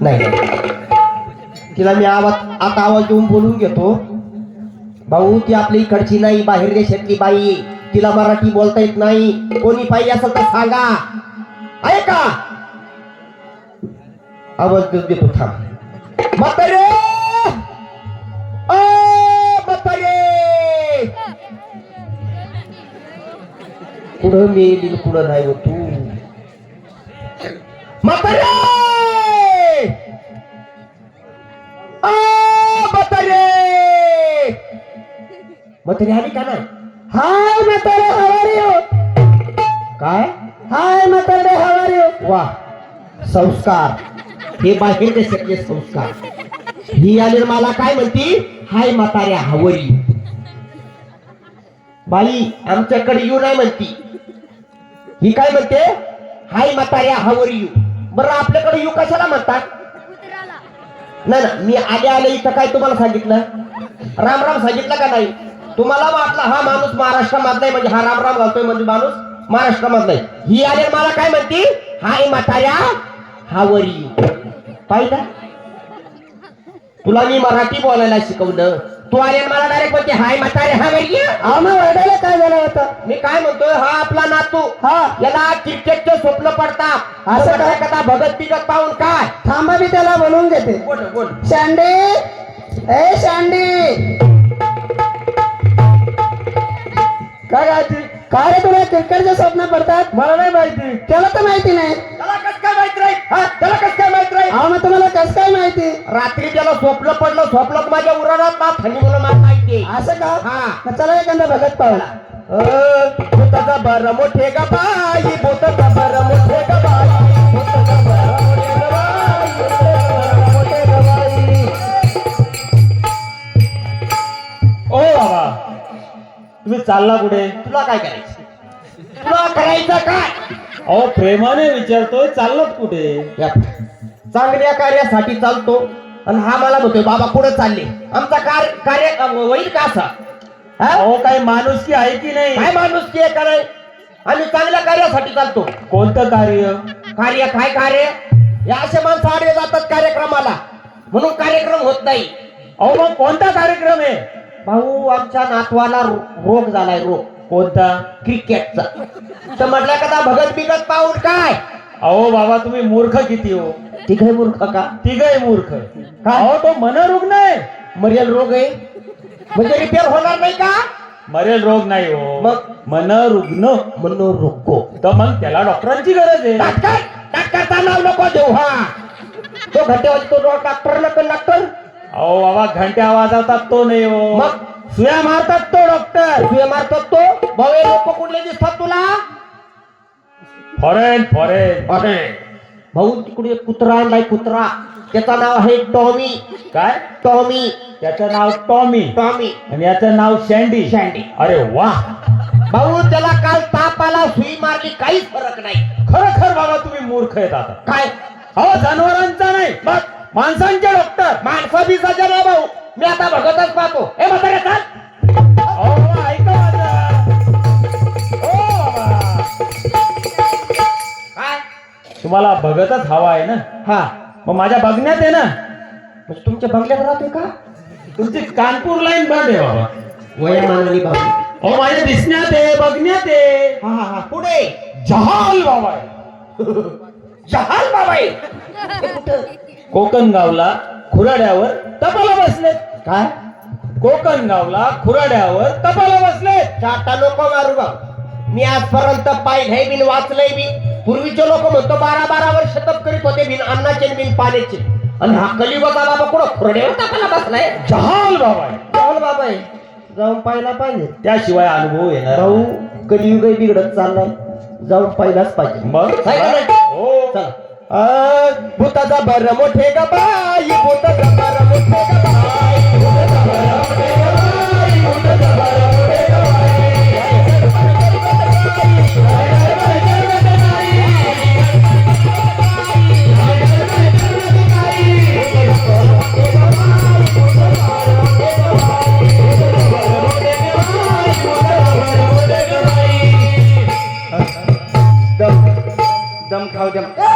नाही. तिला मी आवाज आता आवाज देऊन बोलून घेतो. भाऊ ती आपल्या इकडची नाही बाहेर देशातली बाई. तिला मराठी बोलता येत नाही. कोणी पाहिजे असेल तर सांगा. ऐका आवाज देऊन देतो थांब. म्हातारे! ओ म्हातारे! पुढं मी पुढं नाही हो तू. म्हातारे! आ, म्हातारे! आली का नाही? हाय मतरे हवारी काय? हाय मतरे हवारी वा संस्कार. हे बाहेरचे सगळे संस्कार. ही आली मला काय म्हणती? हाय म्हाताऱ्या हवरी बाई आमच्याकडे येऊ नाही म्हणती. ही काय म्हणते? हाय म्हाताऱ्या हवरी यू बरं आपल्याकडे यू कशाला म्हणतात? ना ना मी आले आले इथं काय तुम्हाला सांगितलं? राम राम सांगितलं का नाही? तुम्हाला वाटलं हा माणूस महाराष्ट्रामधला आहे म्हणजे हा राम राम घालतोय म्हणजे माणूस महाराष्ट्रामधला आहे. ही आले मला काय म्हणती? हाय म्हाताऱ्या हा वरी. पाहिलं? तुला मी मराठी बोलायला शिकवलं. तू आले मला डायरेक्ट म्हणते हाय म्हातारे हा आम्हा वर्डायला काय झालं होतं? मी काय म्हणतोय हा आपला नातू. हा. याला क्रिकेटचे स्वप्न पडतात असं काय कदा भगत बिगत पाहून काय? थांबा मी त्याला बनवून घेते. बोल बोल. शांडी. ए शांडी. काय गायत्री? काय रे तुला क्रिकेटचे स्वप्न पडतात. मला नाही माहिती. त्याला तर माहिती नाही. त्याला कस काय माहीत राहील हा त्याला कस काय माहीत राहील अहो मग तुम्हाला कसं काय माहिती? रात्री त्याला स्वप्न पडलं स्वप्नात माझ्या उराणात ना म्हणून मला माहिती असं का? हा. मग चला एखादा भगत पाहुणा भूताचा बर मोठे ग बाई भूताचा तुम्ही चालला कुठे? तुला काय करायचं? तुला करायचं काय? अहो प्रेमाने विचारतोय चाललात कुठे? या, चांगल्या कार्यासाठी चालतो. आणि हा मला म्हणतोय बाबा कुठं चालले. आमचा कार्य कार्य अं, होईल का असा? हा? अहो काही माणुसकी आहे की नाही? काय माणूस की आहे का नाही? आम्ही चांगल्या कार्यासाठी चालतो. कोणतं कार्य? कार्य काय कार्य? या असे माणसं आडवे जातात कार्यक्रमाला. म्हणून कार्यक्रम होत नाही. अहो मग कोणता कार्यक्रम आहे? भाऊ आमच्या नातवाला रोग झालाय रोग. कोणता? क्रिकेटचा. तर म्हटलं का भगत बिगत पाहून काय? अहो बाबा तुम्ही मूर्ख किती हो? आहे मूर्ख का? तिघही मूर्ख. अहो तो मनोरुग्ण आहे मरेल रोग आहे? म्हणजे रिपेअर होणार नाही का? मरेल रोग नाही हो. मग? मनोरुग्ण. मनोरोग तर मग त्याला डॉक्टरांची गरज आहे. डॉक्टर? डॉक्टरचा नाव नको देऊ हा. तो घट्यावर तो डॉक्टर नको डॉक्टर अहो बाबा घंट्या वाजवतात तो नाही हो. मग? सुया मारतात तो डॉक्टर. तुझे मारतात तो? भावे लोक कुठले दिसतात तुला? Foreign foreign. अरे. भाऊ तिकडे कुत्रा आणलाय कुत्रा. त्याचं नाव आहे टॉमी. काय? टॉमी. त्याचं नाव टॉमी. टॉमी. आणि याचं नाव शँडी. शँडी. अरे वा. भाऊ त्याला काल ताप आला सुई मारली काहीच फरक नाही. खरोखर बाबा तुम्ही मूर्ख आता. काय? अहो जनावरांचा नाही. मग? माणसांचे डॉक्टर माणसं बी आहे भाऊ. मी आता भगतच पाहतो. हे म्हातारे चाल. ऐका. काय? तुम्हाला भगतच हवा आहे ना? हा. मग माझ्या बघण्यात आहे ना? म्हणजे तुमच्या बंगल्यात राहतोय का? तुमची कानपूर लाईन बंद आहे बाबा. वयामानाने भाऊ अहो माझ्या दिसण्यात आहे बघण्यात आहे. हा हा हा. पुढे जहाल बाबा आहे. जहाल बाबा आहे. हे कुठं? कोकण गावला खुराड्यावर तपाला बसलेत. काय? कोकण गावला खुराड्यावर तपाला बसलेत. चाटा नको मारू बा मी आजपर्यंत पाहिलंय बिन वाचलंय बी पूर्वीचे लोक म्हणतो बारा बारा वर्ष तप करीत होते बिन अन्नाचे बिन पाण्याचे. आणि हा कलियुगाचा बाबा कुठं? खुरड्यावर तापाला बसलाय? जहाल बाबा आहे. जाऊन बाबा आहे. जाऊन पाहिला पाहिजे. त्याशिवाय अनुभव येणार भाऊ कलियुग बिघडत चाललाय. जाऊन पाहिलाच पाहिजे. मग? हो. चला. भूताचा बर मोठे बर मोठे मोठे ग दम दम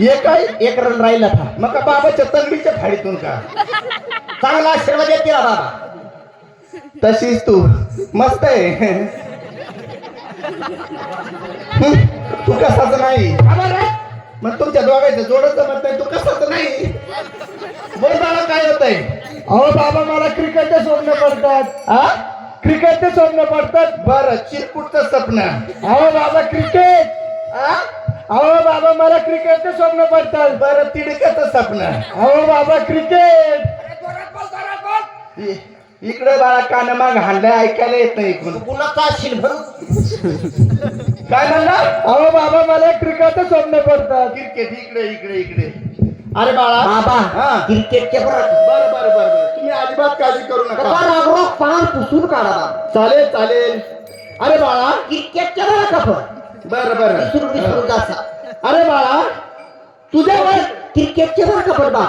एक काय एक रन राहिला था. मग का बाबाच्या तंगडीच्या फाडीतून का? चांगला आशीर्वाद येते बाबा. तशीच तू. मस्त आहे. तू कसाच नाही. मग तुमच्या दोघांचं जोडच जमत नाही. तू कसाच नाही. बोल मला काय होत आहे अहो बाबा मला क्रिकेटचे स्वप्न पडतात. हा क्रिकेटचे स्वप्न पडतात. बर चिरकुटचं स्वप्न. अहो बाबा क्रिकेट. हा अहो बाबा मला क्रिकेटचे स्वप्न पडतात बर तिडक्याचं स्वप्न. अहो बाबा क्रिकेट. इ- इकडे बाळा कान माग हाणलंय ऐकायला येत नाही इकडून. कुणाचा म्हणून काय म्हणला? अहो बाबा मला क्रिकेटचे स्वप्न पडतात क्रिकेट इकडे इकडे इकडे. अरे बाळा. बाबा. हा. क्रिकेटचे बरं. बर बर बर बर. तुम्ही अजिबात काळजी करू नका. रागरोग पान पुसून काढा बाबा. चालेल चालेल. अरे बाळा क्रिकेटच्या बरं का पण? बर बर. अरे बाळा तुझ्या वय क्रिकेटचे बरं का बा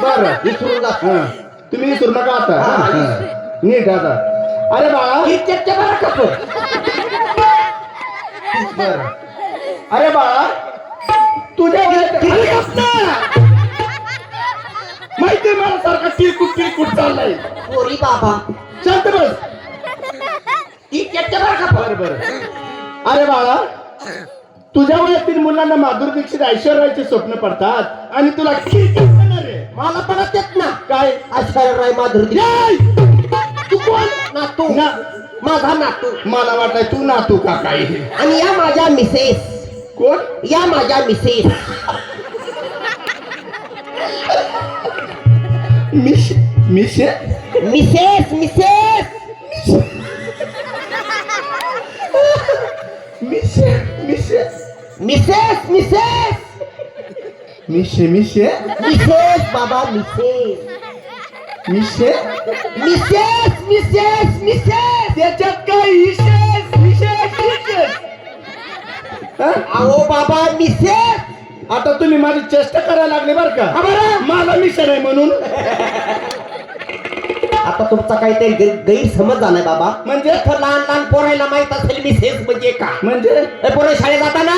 बर विसरून जासा तुम्ही विसरू नका आता. नीट आता. अरे बाळा क्रिकेटचे बरं का बर. अरे बाळा तुझ्या गप ना. माहितीये मला सारखा तिरकुट तिरकुट चाललाय. पोरी बाबा. शांत बस. क्रिकेटचे बरं का बर बर. अरे बाळा तुझ्या वयातील मुलांना माधुरी दीक्षित ऐश्वर्याचे स्वप्न पडतात आणि तुला मला पण येत ना. काय? आश्चर्य राय माधुरी याय! तू कोण? नातू. ना माझा नातू. मला वाटलं तू ना तू का काय आणि या माझ्या मिसेस. कोण? या माझ्या मिसेस. मिश मिशे Mrs Mrs. मिशे मिशे Mrs Mrs मिशे मिशे Mrs बाबा मिसेस मिशे मिसेस मिसेस मिसेस त्याच्यात काय विशेष विशेष विशेष हा? अहो बाबा मिसेस आता तुम्ही माझी चेष्टा करायला लागले बर का बरं. मला मिशन आहे म्हणून आता तुमचा काहीतरी गै- गैरसमज झालाय बाबा. म्हणजे? इथं लहान लहान पोरायला माहीत असेल मिसेस म्हणजे का? म्हणजे? पोरं शाळेत जाताना?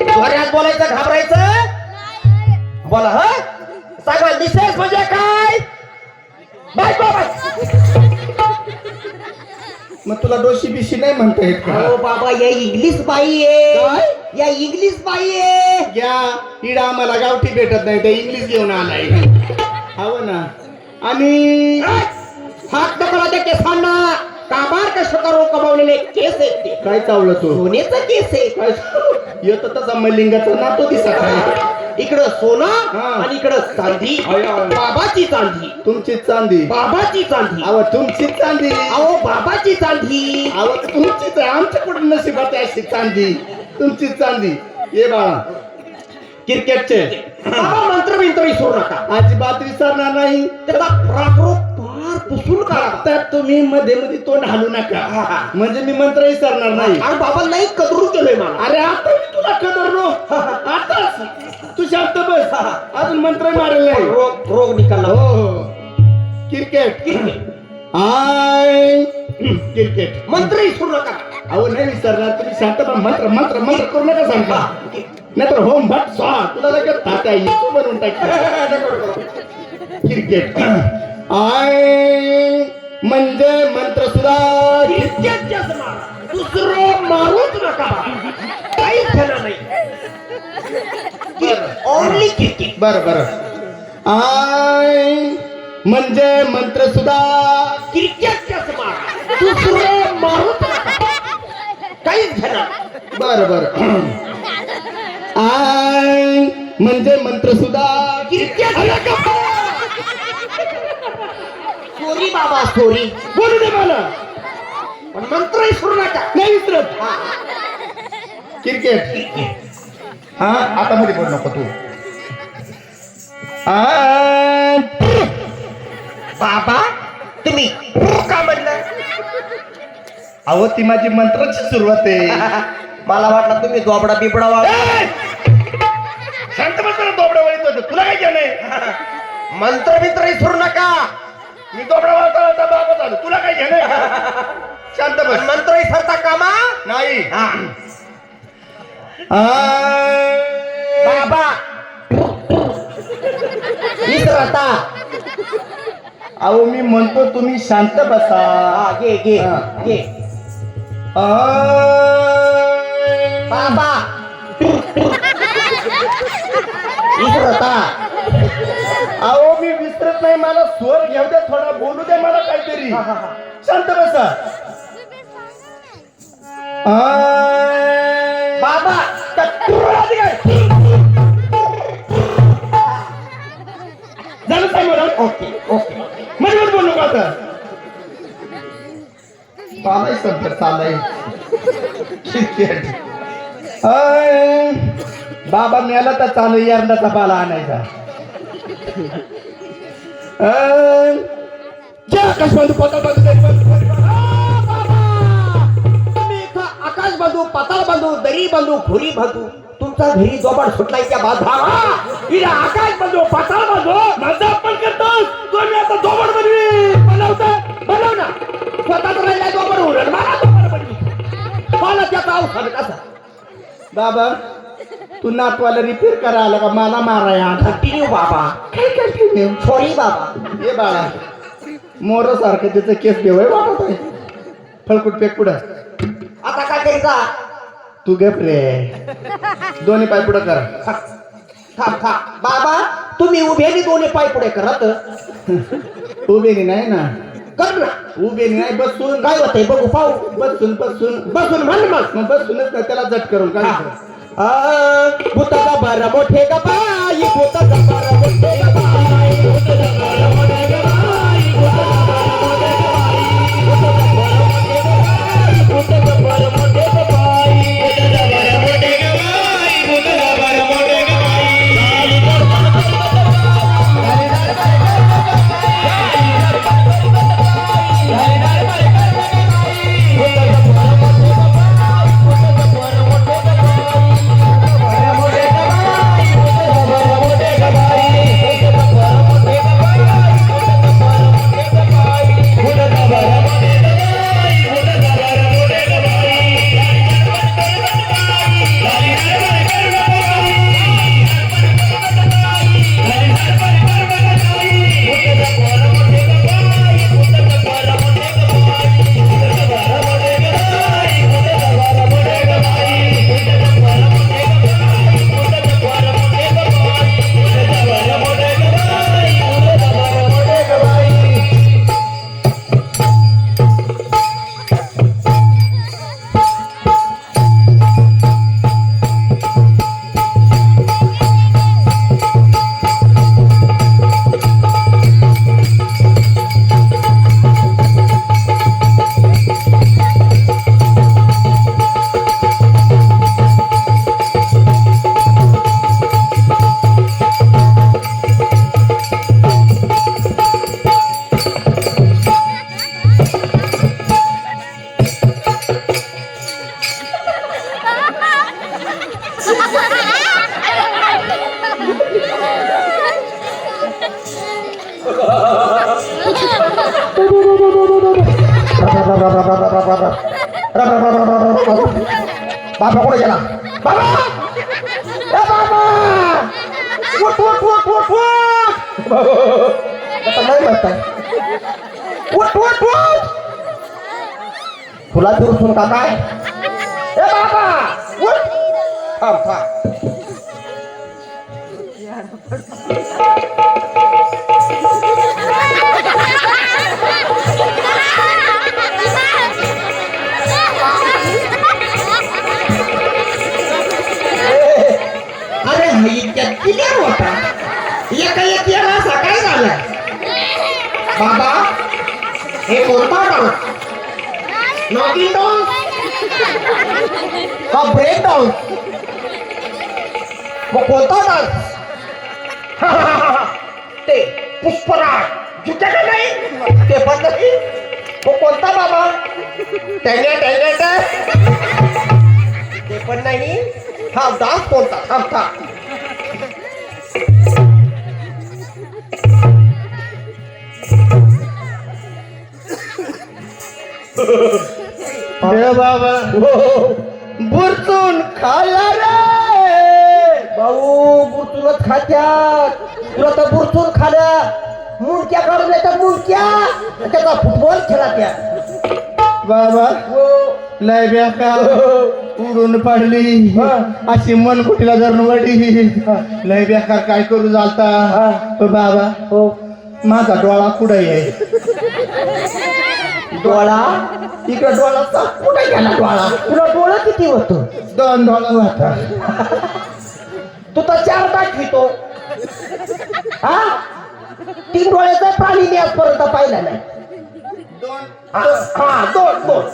घरात बोलायचं घाबरायचं? बोला ह? सांगा मिसेस म्हणजे काय? बायको बाय. मग तुला डोशी बिशी नाही म्हणता येत का? अहो बाबा या इंग्लिश बाई आहे या इंग्लिश बाई आहे घ्या इडा आम्हाला गावठी भेटत नाही ते इंग्लिश घेऊन आलाय. हवं ना? आणि हात त्या केसांना काबार कष्ट करून कमावलेले केस आहेत ते. काय चावलं तू? सोन्याचं केस आहे. काय? येत तसा मलिंगाचा नातो दिसत आहे. इकडं सोनं हा. आणि इकडं चांदी. अय, अय. बाबाची चांदी. तुमची चांदी. बाबाची चांदी. अव तुमची चांदी. अहो बाबाची चांदी. अव तुमचीच आहे. आमच्याकडून नशिबात आहे अशी चांदी? तुमची चांदी. ये बाळा. क्रिकेटचे. बाबा मंत्र बिंत्र विसरू नका. अजिबात विसरणार नाही. त्याचा प्राकृत पार पुसून काढा. तर तुम्ही मध्ये मध्ये तोंड हालू नका. म्हणजे मी मंत्र विसरणार नाही. आणि बाबा लई कदरून केलोय मला. अरे आता मी तुला कदरलो. आताच. तू शांत बस. अजून मंत्र मारेल. नाही रोग रोग निकाला हो हो. क्रिकेट. आय. क्रिकेट. मंत्र विसरू नका. अहो नाही विसरणार. तुम्ही बा. मंत्र मंत्र मंत्र करू नका सांगता नाहीतर होम भट स्वा तुला लगेच तात्या येईल. तू बनवून टाक. क्रिकेट आय म्हणजे मंत्र सुद्धा दुसरं मारूच नका. काहीच घेणार नाही. ओनली क्रिकेट बर बर. आय म्हणजे मंत्र सुद्धा क्रिकेटच्याच मारा. दुसरं मारूच नका. काहीच घेणार बर बर. आय म्हणजे मंत्र सुद्धा क्रिकेट सोरी बाबा सोरी. बोलू दे मला. पण मंत्र विसरू नका. नाही विसरत. क्रिकेट. हा आता मध्ये बोल नको तू. आय बाबा तुम्ही का म्हणलं. अहो ती माझी मंत्राची सुरुवात आहे. मला वाटलं तुम्ही दोबडा बिबडा वा शांत बस दोबडा वळीत होतं. तुला काय घेणं मंत्र बिंत्र विसरू नका. मी दोबडा वळता वळता बाबा झालो तुला काय घेणं शांत बस. मंत्र विसरता कामा? नाही. बाबा. विसरता अहो मी म्हणतो तुम्ही शांत बसा. घे घे. घे. बाबा. विसरता. अहो मी विसरत नाही. मला स्वर घेऊ द्या थोडा. बोलू द्या मला काहीतरी. शांत बसा. बाबा. झालं समोर ओके ओके. मजबूत बोलू का आता. चालाय सध्या चालाय क्रिकेट बाबा मेला तर चालू यंदाचा पाला आणायचा. आय. जय आकाश बंधू पता बंधू बंधू, तरी बंधू. आकाश बांधू पाताळ बांधू दरी बांधू खुरी बांधू तुमचा घरी जोबाड सुटलाय त्या बाधा. इला आकाश बांधू पाताळ बांधू माझा आपण करतो तुम्ही आता दोबड बनवी. बनवता बनव ना स्वतःच उरण मला त्याचा अवसर कसा? बाबा तू नातवाला रिपेअर करा आला का? मला माराय आता बाबा. काय कंटिन्यू सॉरी बाबा. ये बाळा. मोर सारखं त्याचं केस देवय वाटत आहे फळकुट पेक पुढं. आता काय करायचा तू गप रे. दोन्ही पाय पुढं कर. थांब थांब बाबा तुम्ही उभे दोन्ही पाय पुढे करत. उभेनी नाही ना? कर ना. उभेनी नाही बसून. काय होतंय? बघू पाहू. बसून बसून. बसून म्हण मग. मग बसूनच ना त्याला जट करून काय भूताचा बारा मोठे गपाई भूताचा बारा मोठे गपाई भूताचा बारा बाबा! ए बाबा! उठ उठ उठ उठ उठ! आता नाही म्हणताय उठ उठ उठ! तुला दुरुसून का काय? ए बाबा! उठ! थांब थांब. क्लिअर होता एका एक याला असा काय झालाय बाबा हे कोणता डान्स नॉकिंग डान्स हा ब्रेक डान्स मग कोणता डान्स ते पुष्पराज जुत्या का नाही ते पण नाही मग कोणता बाबा टँगे टँगे टँग ते पण नाही हा डान्स कोणता थांब थांब बाबा. बुरचून खाल्ला रे. भाऊ बुरचूनच खात्यात तुला तर बुरचून खाल्या. मुंडक्या काढून येतात मुंडक्या. त्याचा फुटबॉल खेळा त्या. बाबा हो. लय बेका. उडून पडली. हा. अशी मन कुठीला धरून वडी लय बेकार काय करू चालता हा. बाबा हो. माझा डोळा कुठे आहे? डोळा? इकडे डोळा कुठे गेला डोळा? तुला डोळा किती होतो? दोन डोळा होता. तू तर चार दाखवितो हा? तीन डोळ्याचा प्राणी मी आजपर्यंत पाहिला नाही. हा दोन दोन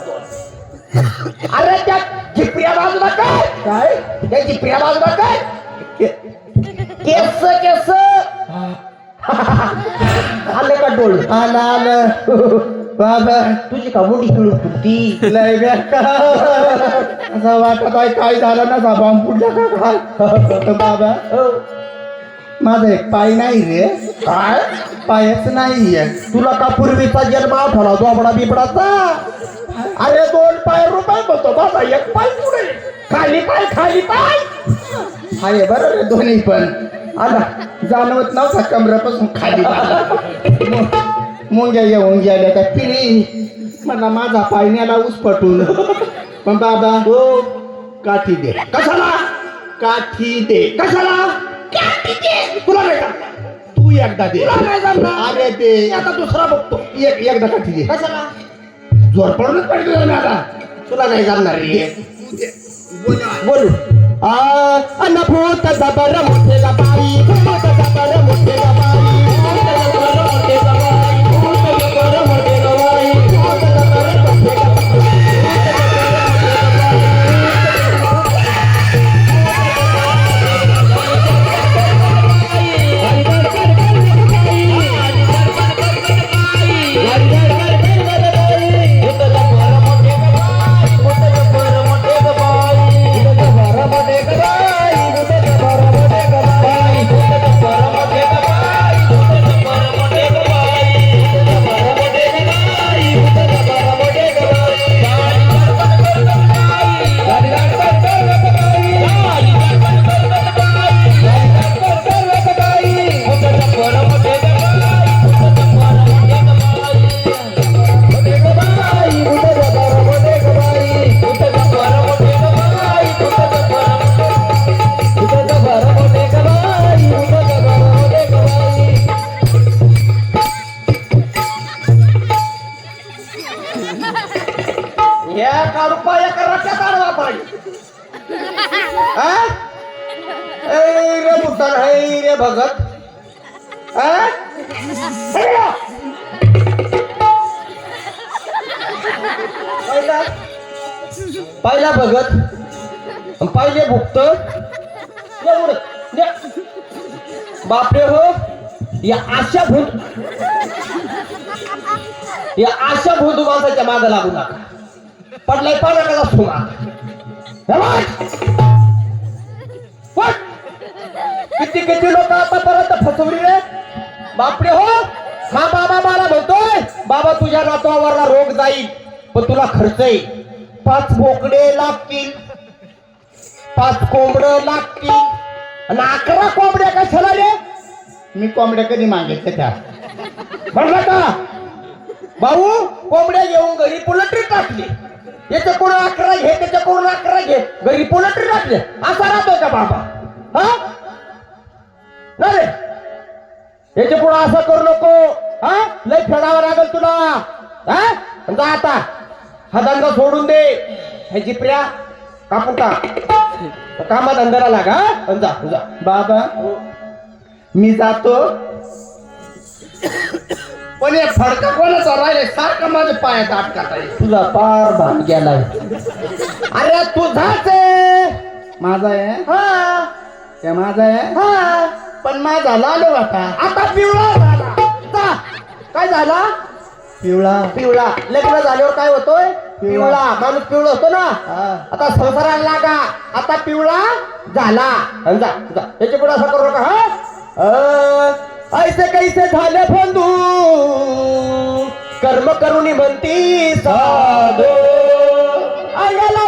अरे त्या जिपऱ्या बाजूला काय? काय? त्या जिपऱ्या बाजूला काय? केस केस. आले का डोळ? आलं आलं. बाबा तुझी का मोठी किळून फुटती? लय बेकार. असं वाटत आहे काय झालं ना साबा पुढच्या का काय? बाबा हो. माझा एक पाय नाही रे. काय? पायच नाही तुला का पूर्वीचा जन्म आठवला दोबडा बिबडाचा. अरे दोन पाय रुपये म्हणतो बाबा एक पाय पुढे. खाली पाय खाली पाय. आहे बरं रे दोन्ही पण. आला जाणवत नव्हता कमरापासून खाली मु- मुंग्या येऊन गेल्या त्या पिली मला माझा पाय नेला उसपटून पण बाबा हो काठी दे. कशाला? काठी दे. कशाला? तुला नाही जमणार. तू एकदा दे. तुला नाही जमणार. अरे दे. मी आता दुसरा बघतो. एक एकदा काठी दे. कशाला? जोर पडूनच पडलं ना आता. तुला नाही जाणणार रे. बोल. बोलू अनभूत जबर मोठे बाई भूत जबर मोठे बाई पाहिला भगत पाहिले भुक्त. बापरे हो. या आशा भूत. या आशा भूत माणसाच्या माग लागू नका. पडलाय पाण्याला फुगा किती किती लोक आतापर्यंत फसवली रे? बापरे हो. हा बाबा मला म्हणतोय बाबा तुझ्या नातवावरला रोग जाईल पण तुला खर्च येईल. पाच बोकडे लागतील. पाच कोंबड लागतील. आणि अकरा कोंबड्या कशाला रे? मी कोंबड्या कधी मागितल्या त्या? म्हणलं का? भाऊ कोंबड्या घेऊन घरी पोलट्री टाकली. याच्या कोण अकरा घे त्याच्या कोण अकरा घे. घरी पोलट्री टाकले. असा राहतोय का बाबा? हा? याच्यापुढे असं करू नको. हा? लय फेडावं लागेल तुला. हा? आता. हा धंदा सोडून दे. हे जिपऱ्या कापून टाक. कामा धंद्याला लागा? आणि जा जा. बाबा मी जातो. पण हे फडका कोणाचा राहिले सारखं माझ्या पायात अटकात तुझा पार भाग गेलाय. अरे तुझाच आहे. माझा आहे? हा. ते माझा आहे? हा. पण माझा लाल होता आता पिवळा झाला. जा. काय झाला? पिवळा. पिवळा. लग्न झाल्यावर काय होतोय? पिवळा. माणूस पिवळा होतो ना? हा. आता संसाराला लागा. आता पिवळा झाला. जा त्याच्या पुढे असं करू नका हा? ऐसे कैसे झाले बंधू? कर्म करुणी म्हणती साधो. अंगाला